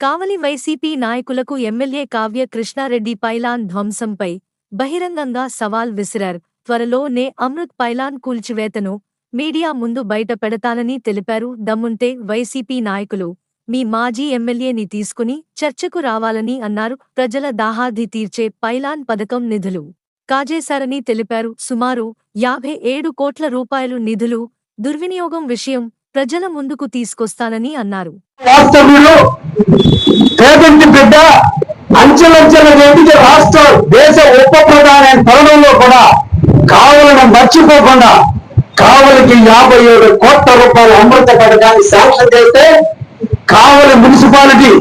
కావలి YCP నాయకులకు MLA Kavya Krishna Reddy pylon ధ్వంసంపై బహిరంగంగా సవాల్ విసిరార్. త్వరలోనే అమృత్ పైలాన్ కూల్చివేతను మీడియా ముందు బయటపెడతానని తెలిపారు. దమ్ముంటే వైసీపీ నాయకులు మీ మాజీ ఎమ్మెల్యేని తీసుకుని చర్చకు రావాలని అన్నారు. ప్రజల దాహాది తీర్చే పైలాన్ పథకం నిధులు కాజేశారని తెలిపారు. సుమారు యాభై ఏడు కోట్ల రూపాయలు నిధులు దుర్వినియోగం విషయం ప్రజల ముందుకు తీసుకొస్తానని అన్నారు. పేదంటి బిడ్డ అంచెలంచెల ఎందుకు రాష్ట్ర దేశ ఉప ప్రధాని తరుణంలో కూడా కావలను మర్చిపోకుండా కావలికి యాభై ఏడు కోట్ల రూపాయల అమృత పథకాన్ని శాంక్షన్ చేస్తే కావలి మున్సిపాలిటీ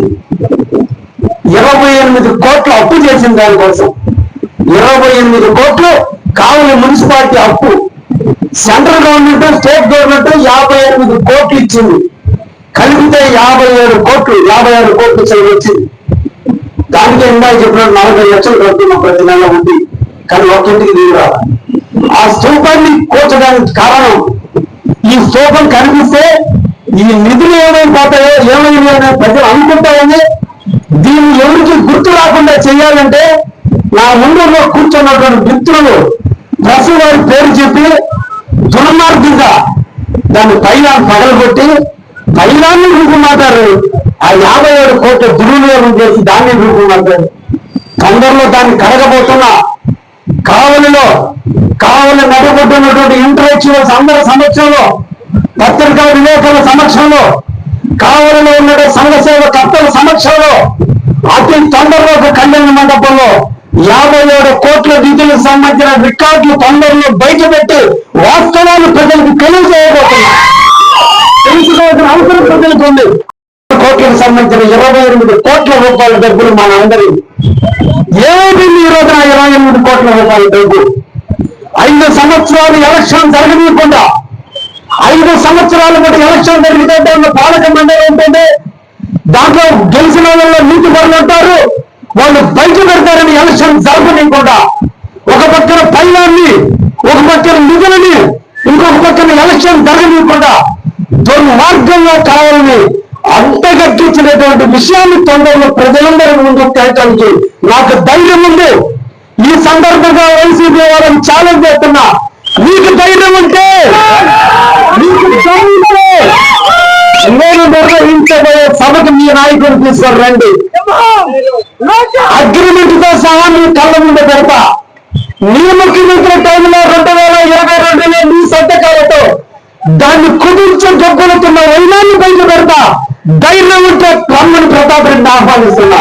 ఇరవై ఎనిమిది కోట్లు అప్పు చేసింది దానికోసం. ఇరవై ఎనిమిది కోట్లు కావలి మున్సిపాలిటీ అప్పు. సెంట్రల్ గవర్నమెంట్ స్టేట్ గవర్నమెంట్ యాభై ఎనిమిది కోట్లు ఇచ్చింది. కలిపితే యాభై ఏడు కోట్లు యాభై ఆరు కోట్లు చదివి దానికి ఇందాక చెప్పినట్టు నలభై లక్షలు కడుతున్నాం ప్రతి నెల ఉంది. కానీ ఒక్కింటికి దిగురా ఆ స్థూపాన్ని కూర్చడానికి కారణం ఈ స్థూపం కనిపిస్తే ఈ నిధులు ఏమైనా పోతాయో ఏమైనా ప్రజలు అనుకుంటాయని దీన్ని ఎవరికి గుర్తు రాకుండా చేయాలంటే నా ముందులో కూర్చున్నటువంటి మిత్రులు ప్రతి వారి పేరు చెప్పి దుర్మార్గంగా దాన్ని పైన పగలగొట్టి పైలాన్ని రూపుమాటారు ఆ యాభై ఏడు కోట్ల దుర్వినియోగం చేసి దాన్ని రూపుమాటారు తొందరలో దాన్ని కడగబోతున్నా. కావలిలో కావలి నడబడుతున్నటువంటి ఇంటలెక్చువల్స్ అందరి సమక్షంలో పత్రికా విలేకరుల సమక్షంలో కావలిలో ఉన్న సంఘ సేవకర్తల సమక్షంలో అతి తొందరలో ఒక కళ్యాణ మండపంలో యాభై ఏడు కోట్ల నిధులకు సంబంధించిన రికార్డులు తొందరలో బయటపెట్టి వాస్తవాలు ప్రజలకు తెలియజేయబోతున్నారు తెలుసుకోవాల్సిన అవసరం ప్రజలకు ఉంది కోట్లకు సంబంధించిన ఇరవై ఎనిమిది కోట్ల రూపాయల డబ్బులు మన అందరి ఏమైంది ఈ రోజున ఇరవై ఎనిమిది కోట్ల రూపాయల డబ్బు? ఐదు సంవత్సరాలు ఎలక్షన్ జరగనీయకుండా ఐదు సంవత్సరాలు కూడా ఎలక్షన్ జరిగితే దాంట్లో పాలక మండలి ఉంటుంది. దాంట్లో గెలిచిన వాళ్ళలో నీతి పనులు ఉంటారు. వాళ్ళు బయట పెడతారని ఎలక్షన్ జరగనీయకుండా ఒక పక్కన పైలాన్ని ఒక పక్కన నిధులని ఇంకొక పక్కన ఎలక్షన్ జరగనీయకుండా దుర్మార్గంగా కావాలని అంతగట్టించినటువంటి విషయాన్ని తొందరలో ప్రజలందరి ముందు తేటానికి నాకు ధైర్యం ఉంది. ఈ సందర్భంగా వైసీపీ వాళ్ళని ఛాలెంజ్ చేస్తున్నా. నీకు ధైర్యం ఉంటే నీకు నేను నిర్వహించబోయే సభకు మీ నాయకుడు తీసుకొని రండి. అగ్రిమెంట్తో సహా మీ కళ్ళ ముందు పెడతా నీ ముఖ్యమంత్రి టైంలో రెండు వేల ఇరవై రెండులో మీ సంతకాలతో దాన్ని కుదిర్చి గొప్పలుతున్న వైనాన్ని బయట పెడతా ధైర్యం ఉంటే రమ్మని ప్రతాప్ రెడ్డి ఆహ్వానిస్తున్నా.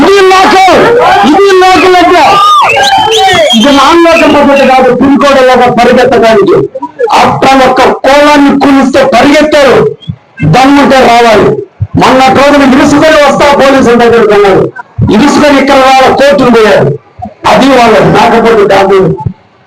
ఇది లోకం ఇది లోకం అంటే ఇది నాన్ లోకం పద్ధతి కాదు పిన్కోడలాగా పరిగెత్తడానికి. అట్లా ఒక్క కోలాన్ని కూలిస్తే పరిగెత్తారు. దమ్ముంటే రావాలి. మొన్న రోజున ఇరుసుకొని వస్తా పోలీసుల దగ్గరికి అన్నారు ఇరుసుకొని ఇక్కడ వాళ్ళ కోర్టులు పోయారు. అది వాళ్ళ నాకపోతే కాదు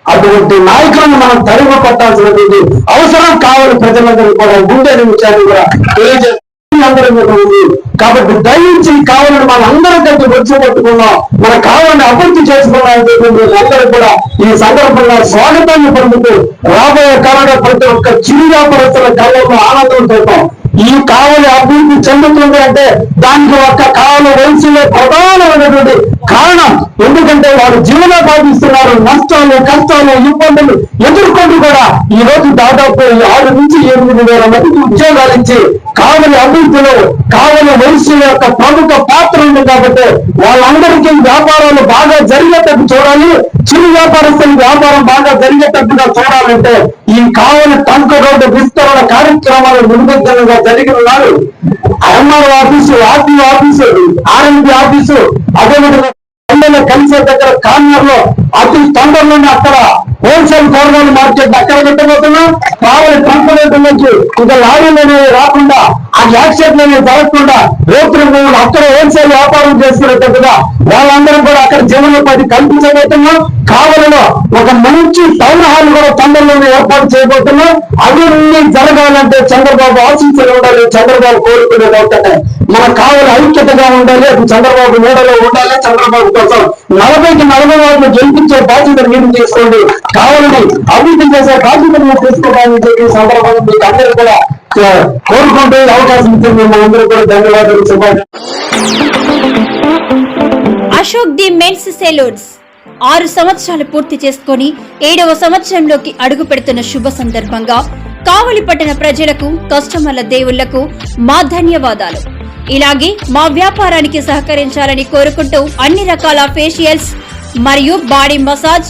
అటువంటి నాయకులను మనం తరిమి కొట్టాల్సినటువంటి అవసరం కావాలి ప్రజలందరూ కూడా. గుండె విషయాన్ని కూడా తెలియజేస్తారు అందరం ఉంది కాబట్టి దయించి కావాలని మన అందరం కలిసి వచ్చి పట్టుకున్నాం మన కావాలని అభివృద్ధి చేసుకున్నాం అందరూ కూడా ఈ సందర్భంగా స్వాగతాన్ని పొందుతూ రాబోయే కాలంలో ప్రతి ఒక్క చిరు వ్యాపారస్తుల కళ్ళలో ఆనందం చేద్దాం ఈ కావలి అభివృద్ధి చెందుతుంది అంటే దానికి ఒక కావలి వయసులో ప్రధానమైనటువంటి కారణం ఎందుకంటే వారు జీవన ఇస్తున్నారు నష్టాలు కష్టాలు ఇబ్బందులు ఎదుర్కొంటూ కూడా ఈ రోజు దాదాపు ఆరు నుంచి ఎనిమిది వేల మందికి ఉద్యోగాలు ఇచ్చి కావలి అభివృద్ధిలో కావలి వయసు యొక్క ప్రముఖ పాత్ర ఉంది కాబట్టి వాళ్ళందరికీ వ్యాపారాలు బాగా జరిగేటట్టు చూడాలి చిరు వ్యాపారస్తులు వ్యాపారం బాగా జరిగేటట్టుగా చూడాలంటే ఈ కావలి టంక రోడ్డు విస్తరణ కార్యక్రమాలు నిర్బంధంగా జరిగిన నాడు MRO office RTO office RMP office అదేవిధంగా ఎమ్మెల్యే కలిసే దగ్గర కార్నర్లో అతి తొందరలోనే అక్కడ హోల్సేల్ కూరగాయల మార్కెట్ అక్కడ పెట్టబోతున్నాం. కావాలి ట్రాన్స్పోర్ట్ నుంచి ఇంకా లారీలు అనేవి రాకుండా యాక్సిడెంట్ అనేవి జరగకుండా రేపు అక్కడ హోల్సేల్ వ్యాపారం చేసుకునేటట్టుగా వాళ్ళందరూ కూడా అక్కడ జీవనోపాధి కల్పించబోతున్నాం కావలలో ఒక మంచి టౌన్ హాల్ కూడా తొందరలోనే ఏర్పాటు చేయబోతున్నాం. అవన్నీ జరగాలంటే చంద్రబాబు ఆశించలు ఉండాలి చంద్రబాబు కోరుకునేది అవుతాయి మన కావాలి ఐక్యతగా ఉండాలి అది చంద్రబాబు నీడలో ఉండాలి చంద్రబాబు కోసం నలభైకి నలభై వాళ్ళు గెలిపించే బాధ్యత మీరు తీసుకోండి. కావాలని అభివృద్ధి చేసే బాధ్యత మీరు తీసుకోవడానికి సందర్భంగా మీకు అందరూ కూడా కోరుకుంటూ అవకాశం కూడా ధన్యవాదాలు అశోక్ ది మెన్స్ సెలూన్స్. ఆరు సంవత్సరాలు పూర్తి చేసుకొని ఏడవ సంవత్సరంలోకి అడుగు పెడుతున్న శుభ సందర్భంగా కావలి పట్టణ ప్రజలకు కస్టమర్ల దేవుళ్ళకు మా ధన్యవాదాలు. ఇలాగే మా వ్యాపారానికి సహకరించాలని కోరుకుంటూ అన్ని రకాల ఫేషియల్స్ మరియు బాడీ మసాజ్